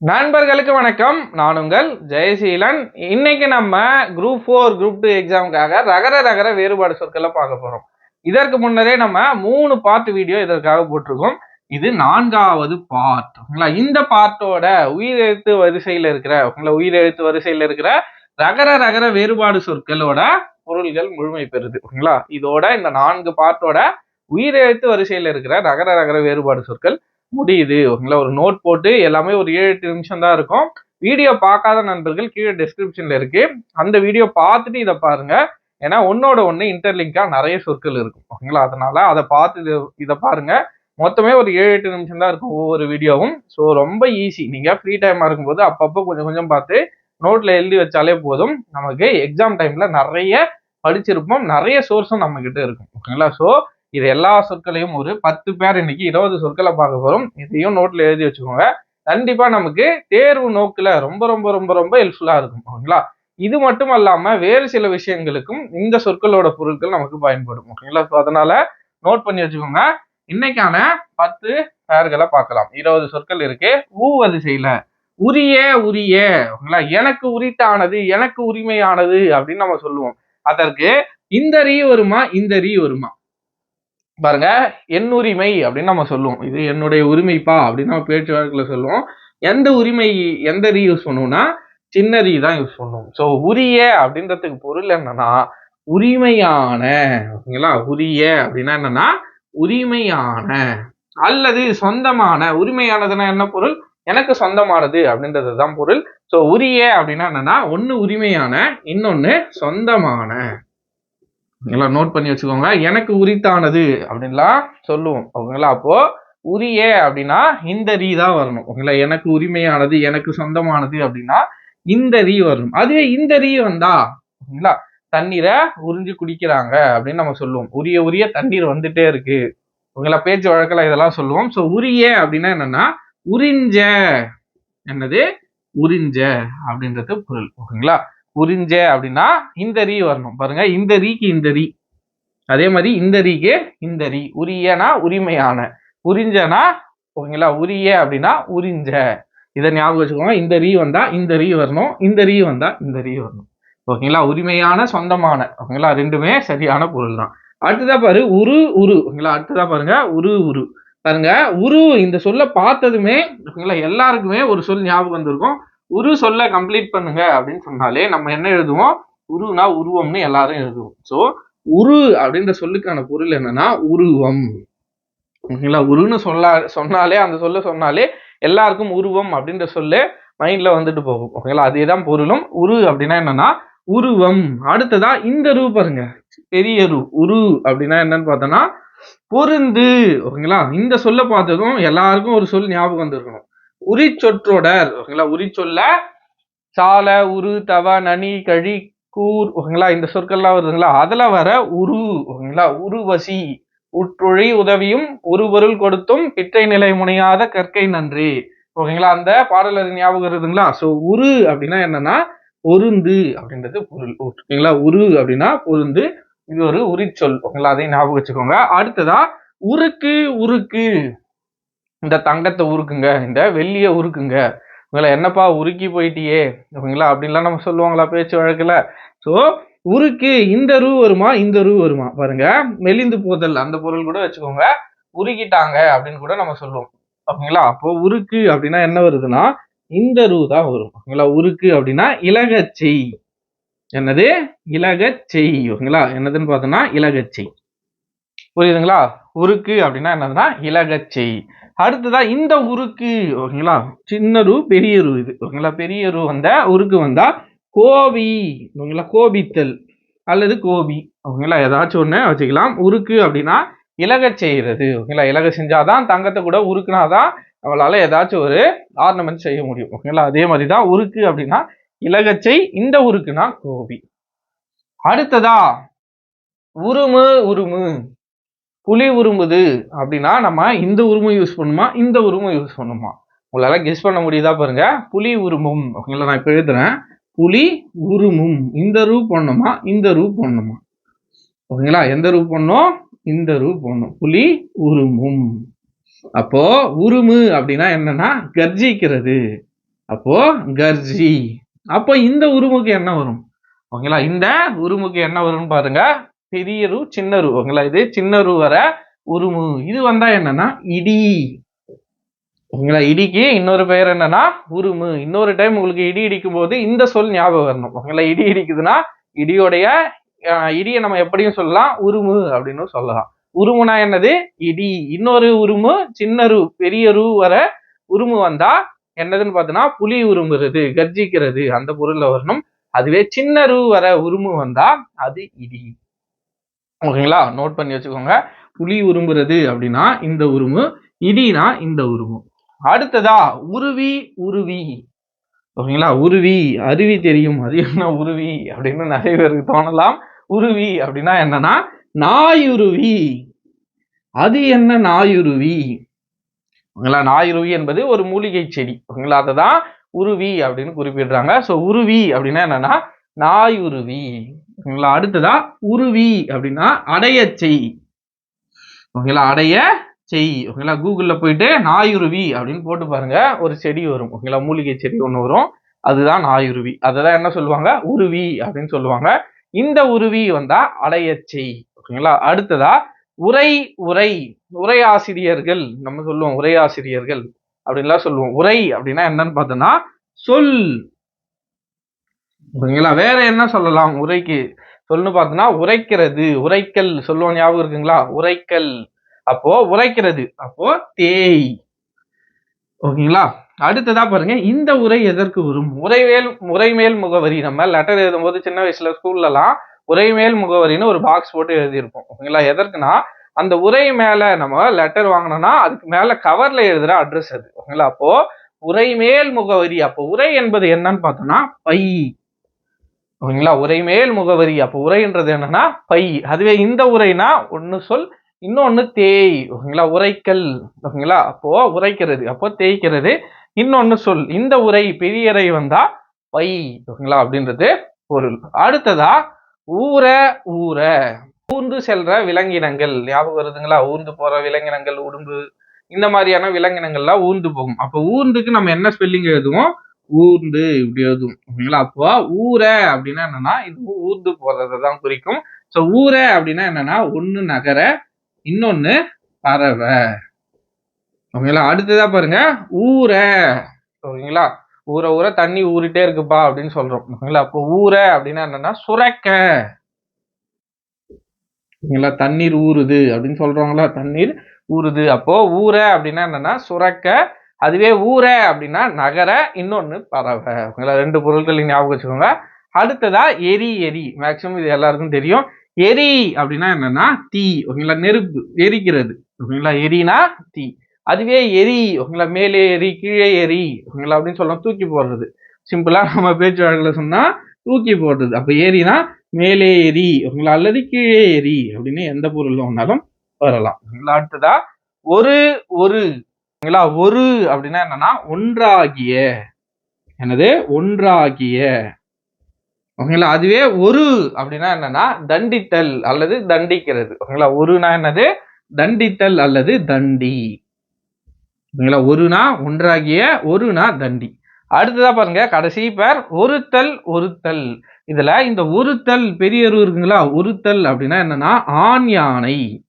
நண்பர்களுக்கு வணக்கம். நான் உங்கள் ஜெயசீலன். இன்னைக்கு நம்ம குரூப் ஃபோர் குரூப் டூ எக்ஸாமுக்காக ரகர ரகர வேறுபாடு சொற்களை பார்க்க போறோம். இதற்கு முன்னரே நம்ம மூணு பார்ட் வீடியோ இதற்காக போட்டிருக்கோம். இது நான்காவது பார்ட் ஓகேங்களா? இந்த பார்ட்டோட உயிரெழுத்து வரிசையில் இருக்கிற உங்களை உயிரெழுத்து வரிசையில் இருக்கிற ரகர ரகர வேறுபாடு சொற்களோட பொருள்கள் முழுமை பெறுது. ஓகேங்களா? இதோட இந்த நான்கு பார்ட்டோட உயிரெழுத்து வரிசையில் இருக்கிற ரகர ரகர வேறுபாடு சொற்கள் முடியுது ஓகேங்களா? ஒரு நோட் போட்டு எல்லாமே ஒரு ஏழு எட்டு நிமிஷம் தான் இருக்கும். வீடியோ பார்க்காத நண்பர்கள் கீழே டிஸ்கிரிப்ஷன்ல இருக்கு. அந்த வீடியோ பார்த்துட்டு இதை பாருங்க. ஏன்னா ஒன்னோட ஒன்று இன்டர்லிங்கா நிறைய சொற்கள் இருக்கும் ஓகேங்களா? அதனால அதை பார்த்து இதை பாருங்க. மொத்தமே ஒரு ஏழு எட்டு நிமிஷம் தான் இருக்கும் ஒவ்வொரு வீடியோவும் ஸோ ரொம்ப ஈஸி நீங்க ஃப்ரீ டைமா இருக்கும்போது அப்பப்போ கொஞ்சம் கொஞ்சம் பார்த்து நோட்ல எழுதி வச்சாலே போதும். நமக்கு எக்ஸாம் டைம்ல நிறைய படிச்சிருப்போம். நிறைய சோர்ஸும் நம்ம கிட்ட இருக்கும் ஓகேங்களா? ஸோ இது எல்லா சொற்களையும் ஒரு பத்து பேர் இன்னைக்கு இருபது சொற்களை பார்க்க போறோம். இதையும் நோட்ல எழுதி வச்சுக்கோங்க. கண்டிப்பா நமக்கு தேர்வு நோக்கில் ரொம்ப ரொம்ப ரொம்ப ரொம்ப ஹெல்ப்ஃபுல்லா இருக்கும். ஓகேங்களா? இது மட்டும் அல்லாம வேறு சில விஷயங்களுக்கும் இந்த சொற்களோட பொருட்கள் நமக்கு பயன்படும். ஓகேங்களா? ஸோ அதனால நோட் பண்ணி வச்சுக்கோங்க. இன்னைக்கான பத்து பெயர்களை பார்க்கலாம். இருபது சொற்கள் இருக்கு. ஊ வரிசையில உரிய உரிய. ஓகேங்களா? எனக்கு உரித்தானது எனக்கு உரிமையானது அப்படின்னு நம்ம சொல்லுவோம். அதற்கு இந்த ரீ வருமா இந்த ரீ வருமா? பாருங்க என் உரிமை அப்படின்னு நம்ம சொல்லுவோம். இது என்னுடைய உரிமைப்பா அப்படின்னு நம்ம பேச்சு வழக்கில் சொல்லுவோம். எந்த உரிமை எந்த ரீ யூஸ் பண்ணுவோம்னா சின்ன ரீ தான் யூஸ் பண்ணுவோம். ஸோ உரிய அப்படின்றதுக்கு பொருள் என்னன்னா உரிமையான ஓகேங்களா? உரிய அப்படின்னா என்னன்னா உரிமையான அல்லது சொந்தமான உரிமையானதுன்னா என்ன பொருள்? எனக்கு சொந்தமானது அப்படின்றது தான் பொருள். ஸோ உரிய அப்படின்னா என்னன்னா ஒன்று உரிமையான இன்னொன்று சொந்தமான. எல்லாம் நோட் பண்ணி வச்சுக்கோங்க. எனக்கு உரித்தானது அப்படின்லாம் சொல்லுவோம். ஓகேங்களா? அப்போ உரிய அப்படின்னா இந்த ரீ தான் வரணும். ஓகேங்களா? எனக்கு உரிமையானது எனக்கு சொந்தமானது அப்படின்னா இந்த ரீ வரணும். அதுவே இந்த ரீ வந்தா ஓகேங்களா? தண்ணீரை உறிஞ்சு குடிக்கிறாங்க அப்படின்னு நம்ம சொல்லுவோம். உரிய உரிய தண்ணீர் வந்துட்டே இருக்கு. ஓகேங்களா? பேச்சு வழக்கில் இதெல்லாம் சொல்லுவோம். ஸோ உரிய அப்படின்னா என்னன்னா உறிஞ்ச. என்னது? உறிஞ்ச அப்படின்றது பொருள். ஓகேங்களா? உறிஞ்ச அப்படின்னா இந்த ரீ வரணும். பாருங்க இந்த ரீக்கு இந்த ரீ. அதே மாதிரி இந்த ரீக்கு இந்த ரீ. உரியனா உரிமையான. உறிஞ்சனா ஓகேங்களா உரிய அப்படின்னா உறிஞ்ச இதை ஞாபகம் வச்சுக்கோங்க இந்த ரீ வந்தா இந்த ரீ வரணும் இந்த ரீ வந்தா இந்த ரீ வரணும். ஓகேங்களா உரிமையான சொந்தமான. ஓகேங்களா ரெண்டுமே சரியான பொருள் தான். அடுத்ததா பாரு உரு உரு. ஓகேங்களா அடுத்ததா பாருங்க உரு உரு. பாருங்க உரு இந்த சொல்ல பார்த்ததுமே ஓகேங்களா எல்லாருக்குமே ஒரு சொல் ஞாபகம் வந்திருக்கும். உரு சொல்ல கம்ப்ளீட் பண்ணுங்க அப்படின்னு சொன்னாலே நம்ம என்ன எழுதுவோம்? உருனா உருவம்னு எல்லாரும் எழுதுவோம். ஸோ உரு அப்படின்ற சொல்லுக்கான பொருள் என்னன்னா உருவம். ஓகேங்களா? உருன்னு சொல்லா சொன்னாலே அந்த சொல்ல சொன்னாலே எல்லாருக்கும் உருவம் அப்படின்ற சொல்லு மைண்ட்ல வந்துட்டு போகும். ஓகேங்களா? அதே தான் பொருளும். உரு அப்படின்னா என்னன்னா உருவம். அடுத்ததா இந்த ரூ பாருங்க. பெரிய ரூ. உரு அப்படின்னா என்னன்னு பார்த்தோம்னா பொருந்து. ஓகேங்களா? இந்த சொல்ல பார்த்ததும் எல்லாருக்கும் ஒரு சொல் ஞாபகம் வந்திருக்கணும். உரிச்சொற்றொடர் ஓகேங்களா? உரிச்சொல்ல சால உரு தவ நனி கழி கூர் ஓகேங்களா? இந்த சொற்கள்லாம் வருதுங்களா அதுல வர உரு ஓகேங்களா? உருவசி உற்றொழி உதவியும் ஒரு பொருள் கொடுத்தும் பிற்றை நிலை முனையாத கற்கை நன்றி ஓகேங்களா? அந்த பாடல் அது ஞாபகம் இருக்குதுங்களா ஸோ உரு அப்படின்னா என்னன்னா பொருந்து அப்படின்றது பொருள் ஓகேங்களா? உரு அப்படின்னா பொருந்து இது ஒரு உரிச்சொல் ஓகேங்களா? அதையும் ஞாபகம் வச்சுக்கோங்க. அடுத்ததா உருக்கு உருக்கு. இந்த தங்கத்தை உருக்குங்க இந்த வெள்ளியை உருக்குங்க. இவங்களை என்னப்பா உருக்கி போயிட்டியே? ஓகேங்களா அப்படின்லாம் நம்ம சொல்லுவாங்களா பேச்சு வழக்கில். ஸோ உருக்கு இந்த ரூ வருமா இந்த ரூ வருமா? பாருங்க மெலிந்து போதல் அந்த பொருள் கூட வச்சுக்கோங்க. உருக்கிட்டாங்க அப்படின்னு கூட நம்ம சொல்லுவோம். ஓகேங்களா அப்போ உருக்கு அப்படின்னா என்ன வருதுன்னா இந்த ரூ தான் வரும். ஓகேங்களா உருக்கு அப்படின்னா இலகச்செய். என்னது? இலகச்செய். ஓகேங்களா என்னதுன்னு பார்த்தோம்னா இலகச்செய். புரியுதுங்களா? உருக்கு அப்படின்னா என்னதுன்னா இலகச்செய். அடுத்ததா இந்த உருக்கு ஓகேங்களா? சின்ன ரூ பெரிய ரூ இது ஓகேங்களா? பெரிய ரூ வந்தா உருக்கு வந்தா கோபி ஓகேங்களா? கோபித்தல் அல்லது கோபி ஓகேங்களா? ஏதாச்சும் ஒன்று வச்சுக்கலாம். உருக்கு அப்படின்னா இலக செய்கிறது ஓகேங்களா? இலக செஞ்சாதான் தங்கத்தை கூட உருக்குனாதான் அவளால் ஏதாச்சும் ஒரு ஆர்னமெண்ட் செய்ய முடியும் ஓகேங்களா? அதே மாதிரி தான் உருக்கு அப்படின்னா இலகச்சை இந்த உருக்குனா கோபி. அடுத்ததா உருமு உருமு. புலி உருமுது அப்படின்னா நம்ம இந்த உருமை யூஸ் பண்ணுமா? இந்த உருமு யூஸ் பண்ணுமா? உங்களால கெஸ் பண்ண முடியுதா பாருங்க. புலி உருமும் ஓகேங்களா? நான் இப்போ எழுதுறேன். புலி உருமும் இந்த ரூ போடணுமா இந்த ரூ போடணுமா ஓகேங்களா? எந்த ரூ போடணும் இந்த ரூ போடணும் புலி உருமும் அப்போ உருமு அப்படின்னா என்னன்னா கர்ஜிக்கிறது. அப்போ கர்ஜி. அப்போ இந்த உருமுக்கு என்ன வரும்? ஓகேங்களா? இந்த உருமுக்கு என்ன வரும்னு பாருங்க. பெரிய ரு சின்ன ரு ஓகேங்களா? இது சின்னரு வர உருமு. இது வந்தா என்னன்னா இடி. ஓகேங்களா? இடிக்கு இன்னொரு பெயர் என்னன்னா உருமு. இன்னொரு டைம் உங்களுக்கு இடி இடிக்கும் போது இந்த சொல் ஞாபகம் வரணும். ஓகேங்களா? இடி இடிக்குதுன்னா இடியோடைய இடியை நம்ம எப்படியும் சொல்லலாம் உருமு அப்படின்னு சொல்லலாம். உருமுனா என்னது? இடி. இன்னொரு உருமு சின்ன ரு பெரிய ரு வர உருமு வந்தா என்னதுன்னு பார்த்தோன்னா புலி உருமுறது கர்ஜிக்கிறது. அந்த பொருள்ல வரணும். அதுவே சின்ன ரு வர உருமு வந்தா அது இடி. ஓகேங்களா? நோட் பண்ணி வச்சுக்கோங்க. புலி உருமுறது அப்படின்னா இந்த உருமு இடினா இந்த உருமு அடுத்ததா உருவி உருவி. ஓகேங்களா? உருவி அருவி தெரியும். அது என்ன உருவி அப்படின்னு நிறைய பேருக்கு தோணலாம். உருவி அப்படின்னா என்னன்னா நாயுருவி. அது என்ன நாயுருவி? ஓகேங்களா? நாயுருவி என்பது ஒரு மூலிகை செடி. ஓகேங்களா? அதை தான் உருவி அப்படின்னு குறிப்பிடுறாங்க. ஸோ உருவி அப்படின்னா என்னன்னா நாயுருவி. ஓகேங்களா? அடுத்ததா உருவி அப்படின்னா அடைய செய். ஓகேங்களா? அடைய செய். ஓகேங்களா? கூகுளில் போயிட்டு நாயுருவி அப்படின்னு போட்டு பாருங்க. ஒரு செடி வரும். ஓகேங்களா? மூலிகை செடி ஒன்று வரும். அதுதான் நாயுருவி. அதை தான் என்ன சொல்லுவாங்க? உருவி அப்படின்னு சொல்லுவாங்க. இந்த உருவி வந்தா அடைய செய். ஓகேங்களா? அடுத்ததா உரை உரை. உரையாசிரியர்கள். நம்ம சொல்லுவோம் உரையாசிரியர்கள் அப்படின்லாம் சொல்லுவோம். உரை அப்படின்னா என்னன்னு பார்த்தோம்னா சொல். ஓகேங்களா வேற என்ன சொல்லலாம்? உரைக்கு சொல்லுன்னு பார்த்தோம்னா உரைக்கிறது உரைக்கல் சொல்லுவோம் ஞாபகம் இருக்குங்களா? உரைக்கல். அப்போ உரைக்கிறது. அப்போ தேய். ஓகேங்களா? அடுத்ததா பாருங்க இந்த உரை எதற்கு வரும்? உரைவேல் உரைமேல் முகவரி. நம்ம லெட்டர் எழுதும் போது சின்ன வயசுல ஸ்கூல்லலாம் உரைமேல் முகவரின்னு ஒரு பாக்ஸ் போட்டு எழுதியிருப்போம். ஓகேங்களா? எதற்குனா அந்த உரை மேல நம்ம லெட்டர் வாங்கினோம்னா அதுக்கு மேல கவர்ல எழுதுற அட்ரஸ் அது. ஓகேங்களா? அப்போ உரைமேல் முகவரி. அப்போ உரை என்பது என்னன்னு பார்த்தோம்னா பை. ஓகேங்களா உரைமேல் முகவரி. அப்போ உரைன்றது என்னன்னா பை. அதுவே இந்த உரைனா ஒன்று சொல் இன்னொன்று தேய். ஓகேங்களா உரைக்கல். ஓகேங்களா அப்போ உரைக்கிறது. அப்போ தேய்க்கிறது இன்னொன்று சொல். இந்த உரை பெரியரை வந்தா பை. ஓகேங்களா அப்படின்றது பொருள். அடுத்ததா ஊற ஊற ஊர்ந்து செல்ற விலங்கினங்கள். ஞாபகம் வருதுங்களா? ஊர்ந்து போற விலங்கினங்கள் உடும்பு. இந்த மாதிரியான விலங்கினங்கள்லாம் ஊர்ந்து போகும். அப்போ ஊர்ந்துக்கு நம்ம என்ன ஸ்பெல்லிங் எழுதுவோம்? ஊர்ந்து இப்படி எழுதும் ஓகேங்களா? அப்போ ஊர அப்படின்னா என்னன்னா இது ஊர்ந்து போறதை தான் குறிக்கும். ஸோ ஊர அப்படின்னா என்னன்னா ஒண்ணு நகர இன்னொன்னு பறவை. ஓகேங்களா? அடுத்ததா பாருங்க ஊர. ஓகேங்களா? ஊற ஊற தண்ணி ஊறிட்டே இருக்குப்பா அப்படின்னு சொல்றோம். ஓகேங்களா? அப்போ ஊர அப்படின்னா என்னன்னா சுரக்க. ஓகேங்களா? தண்ணீர் ஊறுது அப்படின்னு சொல்றவங்களா தண்ணீர் ஊறுது. அப்போ ஊர அப்படின்னா என்னன்னா சுரக்க அதுவே ஊரை அப்படின்னா நகர இன்னொன்று பறவை. உங்களை ரெண்டு பொருட்களையும் ஞாபகம் வச்சுக்கோங்க. அடுத்ததா எரி எரி. மேக்சிமம் இது எல்லாருக்கும் தெரியும். எரி அப்படின்னா என்னன்னா தீ ஓகேங்களா? நெருப்பு எரிக்கிறது. ஓகேங்களா? எரினா தீ. அதுவே எரி ஓகேங்களா? மேலே எரி கீழே எரி ஓகேங்களா? அப்படின்னு சொல்லலாம் தூக்கி போடுறது. சிம்பிளா நம்ம பேச்சு வழக்கில் சொன்னா தூக்கி போடுறது. அப்ப எரினா மேலே எரி ஓகேங்களா? அல்லது கீழே எரி அப்படின்னு எந்த பொருள் வந்தாலும் வரலாம். ஓகேங்களா? அடுத்ததா ஒரு ஒரு ஓகேங்களா ஒரு அப்படின்னா என்னன்னா ஒன்றாகிய. என்னது? ஒன்றாகிய. ஓகேங்களா? அதுவே ஒரு அப்படின்னா என்னன்னா தண்டித்தல் அல்லது தண்டிக்கிறது. ஓகேங்களா? ஒருனா என்னது? தண்டித்தல் அல்லது தண்டி. ஓகேங்களா? ஒருனா ஒன்றாகிய ஒருனா தண்டி. அடுத்ததா பாருங்க கடைசி பேர் ஒருத்தல் ஒருத்தல். இதுல இந்த ஒருத்தல் பெரிய இருக்குங்களா? ஒருத்தல் அப்படின்னா என்னன்னா ஆண் யானை.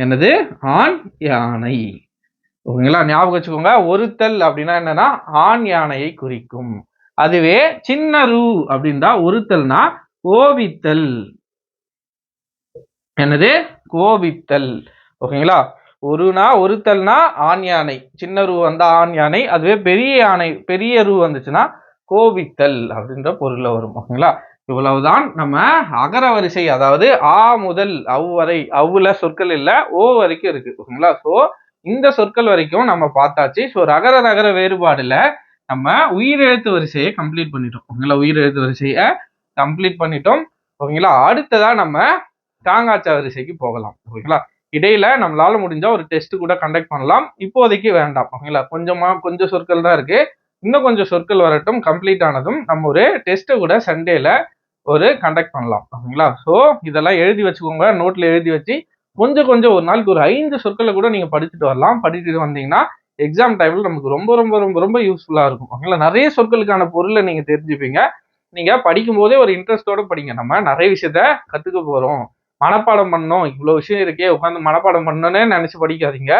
என்னது? ஆண் யானை. ஓகேங்களா? ஞாபகம் வச்சுக்கோங்க. ஒருத்தல் அப்படின்னா என்னன்னா ஆண் யானையை குறிக்கும். அதுவே சின்ன ரூ அப்படின்னா ஒருத்தல்னா கோபித்தல் என்னது? கோபித்தல் ஓகேங்களா? ஒருனா ஒருத்தல்னா ஆண் யானை. சின்ன ரூ வந்தா ஆண் யானை. அதுவே பெரிய யானை பெரிய ரூ வந்துச்சுன்னா கோபித்தல் அப்படின்ற பொருள்ல வரும். ஓகேங்களா? இவ்வளவுதான் நம்ம அகர வரிசை. அதாவது ஆ முதல் அவ் வரை. அவ்வுல சொற்கள் இல்ல ஓ வரைக்கும் இருக்கு. ஓகேங்களா? சோ இந்த சொற்கள் வரைக்கும் நம்ம பார்த்தாச்சு. ஸோ ரகர ரகர வேறுபாடுல நம்ம உயிரெழுத்து வரிசையை கம்ப்ளீட் பண்ணிட்டோம். ஓகேங்களா? உயிரெழுத்து வரிசையை கம்ப்ளீட் பண்ணிட்டோம். ஓகேங்களா? அடுத்ததா நம்ம தாங்காச்சா வரிசைக்கு போகலாம். ஓகேங்களா? இடையில நம்மளால முடிஞ்சா ஒரு டெஸ்ட் கூட கண்டக்ட் பண்ணலாம். இப்போதைக்கு வேண்டாம். ஓகேங்களா? கொஞ்சமா கொஞ்சம் சொற்கள் தான் இருக்கு. இன்னும் கொஞ்சம் சொற்கள் வரட்டும். கம்ப்ளீட் ஆனதும் நம்ம ஒரு டெஸ்ட்டை கூட சண்டேல ஒரு கண்டக்ட் பண்ணலாம். ஓகேங்களா? ஸோ இதெல்லாம் எழுதி வச்சுக்கோங்க. நோட்ல எழுதி வச்சு கொஞ்சம் கொஞ்சம் ஒரு நாளைக்கு ஒரு ஐந்து சொற்களை கூட நீங்க படிச்சுட்டு வரலாம். படிச்சுட்டு வந்தீங்கன்னா எக்ஸாம் டைம்ல நமக்கு ரொம்ப ரொம்ப ரொம்ப ரொம்ப யூஸ்ஃபுல்லா இருக்கும். ஓகேங்களா? நிறைய சொற்களுக்கான பொருளை நீங்க தெரிஞ்சுப்பீங்க. நீங்க படிக்கும் போதே ஒரு இன்ட்ரெஸ்டோட படிங்க. நம்ம நிறைய விஷயத்த கத்துக்க போறோம். மனப்பாடம் பண்ணோம் இவ்வளவு விஷயம் இருக்கே உட்காந்து மனப்பாடம் பண்ணணும்னே நினைச்சு படிக்காதீங்க.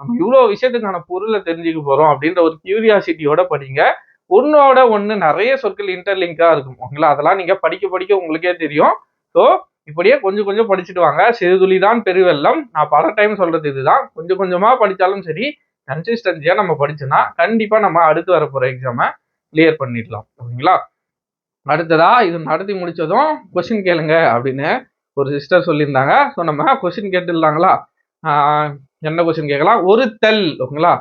நம்ம இவ்வளவு விஷயத்துக்கான பொருளை தெரிஞ்சுக்க போறோம் அப்படின்ற ஒரு கியூரியாசிட்டியோட படிங்க. ஒன்னோட ஒன்று நிறைய சொற்கள் இன்டர்லிங்காக இருக்கும். ஓகேங்களா? அதெல்லாம் நீங்கள் படிக்க படிக்க உங்களுக்கே தெரியும். ஸோ இப்படியே கொஞ்சம் கொஞ்சம் படிச்சுட்டு வாங்க. சிறுதுளி தான் பெருவெள்ளம். நான் பல டைம் சொல்றது இதுதான். கொஞ்சம் கொஞ்சமா படித்தாலும் சரி கன்சிஸ்டன்சியா நம்ம படிச்சோம்னா கண்டிப்பா நம்ம அடுத்து வர எக்ஸாமை கிளியர் பண்ணிடலாம். ஓகேங்களா அடுத்ததா இது நடத்தி முடிச்சதும் கொஸ்டின் கேளுங்க அப்படின்னு ஒரு சிஸ்டர் சொல்லியிருந்தாங்க. ஸோ நம்ம கொஸ்டின் கேட்டுடலாங்களா? என்ன கொஸ்டின் கேட்கலாம்? ஒருத்தல் ஓகேங்களா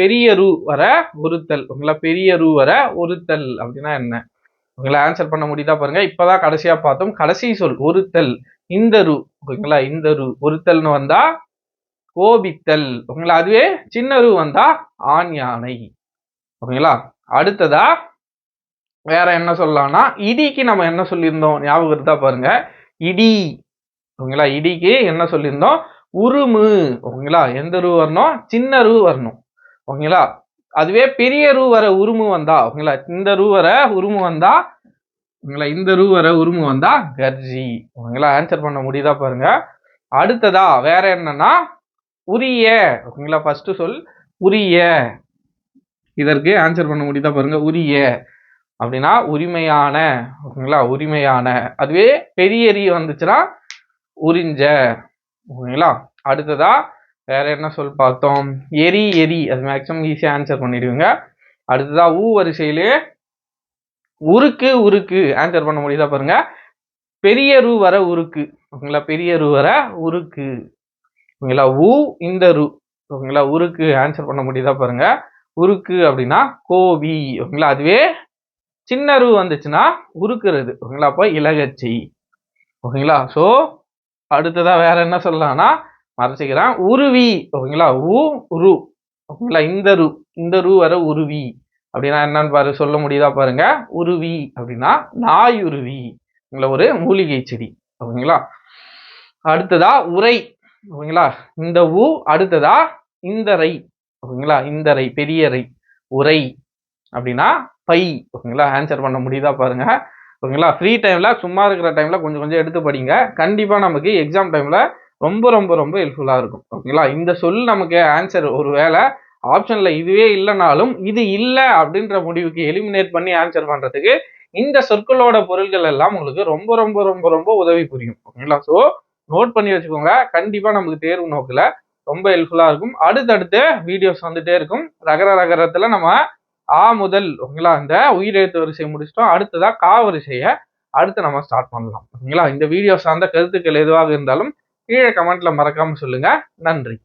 பெரிய ரூ வர ஒருத்தல் ஓகேங்களா பெரிய ரூ வர ஒருத்தல் அப்படின்னா என்ன? ஓகேங்களா ஆன்சர் பண்ண முடியுதா பாருங்க. இப்பதான் கடைசியா பார்த்தோம். கடைசி சொல் ஒருத்தல். இந்த ரு ஓகேங்களா? இந்த ரு ஒருத்தல்னு வந்தா கோபித்தல். ஓகேங்களா? அதுவே சின்ன ரு வந்தா ஆண் யானை. ஓகேங்களா? அடுத்ததா வேற என்ன சொல்லலாம்னா இடிக்கு நம்ம என்ன சொல்லியிருந்தோம்? ஞாபகம் இருந்தா பாருங்க. இடி. ஓகேங்களா? இடிக்கு என்ன சொல்லியிருந்தோம்? உருமு. ஓகேங்களா? எந்த ரூ வரணும்? சின்ன ரூ வரணும். ஓகேங்களா? அதுவே பெரிய ரூ வர உருமு வந்தா ஓகேங்களா இந்த ரூ வர உருமு வந்தா ஓகேங்களா இந்த ரூ வர உருமு வந்தா கர்ஜி. ஓகேங்களா ஆன்சர் பண்ண முடியுதா பாருங்க. அடுத்ததா வேற என்னன்னா உரிய. ஓகேங்களா ஃபர்ஸ்ட் சொல் உரிய. இதற்கு ஆன்சர் பண்ண முடியுதா பாருங்க உரிய. அப்படின்னா உரிமையான. ஓகேங்களா உரிமையான. அதுவே பெரிய எரி வந்துச்சுன்னா உறிஞ்ச. ஓகேங்களா அடுத்ததா வேற என்ன சொல் பார்த்தோம்? எரி எரி. அது மேக்ஸிமம் ஈஸியாக ஆன்சர் பண்ணிடுவீங்க. அடுத்ததாக ஊ வரிசையிலே உருக்கு உருக்கு. ஆன்சர் பண்ண முடியுதா பாருங்க. பெரிய ரூ வர உருக்கு. ஓகேங்களா? பெரிய ரூ வர உருக்கு. ஓகேங்களா? ஊ இந்த ரூ. ஓகேங்களா? உருக்கு. ஆன்சர் பண்ண முடியுதா பாருங்க. உருக்கு அப்படின்னா கோபி ஓகேங்களா? அதுவே சின்ன ரூ வந்துச்சுன்னா உருக்குறது. ஓகேங்களா? அப்போ இலகச்சி ஓகேங்களா? ஸோ அடுத்ததாக வேற என்ன சொல்லலாம்னா மறைச்சிக்கிறான் உருவி. ஓகேங்களா? உ ரு. ஓகேங்களா? இந்த ரு. இந்த ரு வர உருவி. அப்படின்னா என்னன்னு பாரு சொல்ல முடியுதா பாருங்க? உருவி. அப்படின்னா நாயுருவி. ஒரு மூலிகை செடி. ஓகேங்களா? அடுத்ததா உரை. ஓகேங்களா? இந்த ஊ அடுத்ததா இந்த ரை. ஓகேங்களா? இந்த ரை பெரிய ரை. உரை. அப்படின்னா பை. ஓகேங்களா? ஆன்சர் பண்ண முடியுதா பாருங்க? ஓகேங்களா? ஃப்ரீ டைம்ல சும்மா இருக்கிற டைம்ல கொஞ்சம் கொஞ்சம் எடுத்து படிங்க. கண்டிப்பா நமக்கு எக்ஸாம் டைம்ல ரொம்ப ரொம்ப ரொம்ப ஹெல்ப்ஃபுல்லாக இருக்கும். ஓகேங்களா இந்த சொல் நமக்கு ஆன்சர் ஒரு வேளை ஆப்ஷனில் இதுவே இல்லைனாலும் இது இல்லை அப்படின்ற முடிவுக்கு எலிமினேட் பண்ணி ஆன்சர் பண்ணுறதுக்கு இந்த சொற்களோட பொருள்கள் எல்லாம் உங்களுக்கு ரொம்ப ரொம்ப ரொம்ப ரொம்ப உதவி புரியும். ஓகேங்களா ஸோ நோட் பண்ணி வச்சுக்கோங்க. கண்டிப்பாக நமக்கு தேர்வு நோக்கில் ரொம்ப ஹெல்ப்ஃபுல்லாக இருக்கும். அடுத்தடுத்து வீடியோஸ் வந்துட்டே இருக்கும். ரகர ரகரத்தில் நம்ம ஆ முதல் ஓகேங்களா இந்த உயிரெழுத்து வரிசை முடிச்சிட்டோம். அடுத்ததாக கா வரிசையை அடுத்து நம்ம ஸ்டார்ட் பண்ணலாம். ஓகேங்களா இந்த வீடியோ சார்ந்த கருத்துக்கள் எதுவாக இருந்தாலும் கீழே கமெண்ட்ல மறக்காம சொல்லுங்க. நன்றி.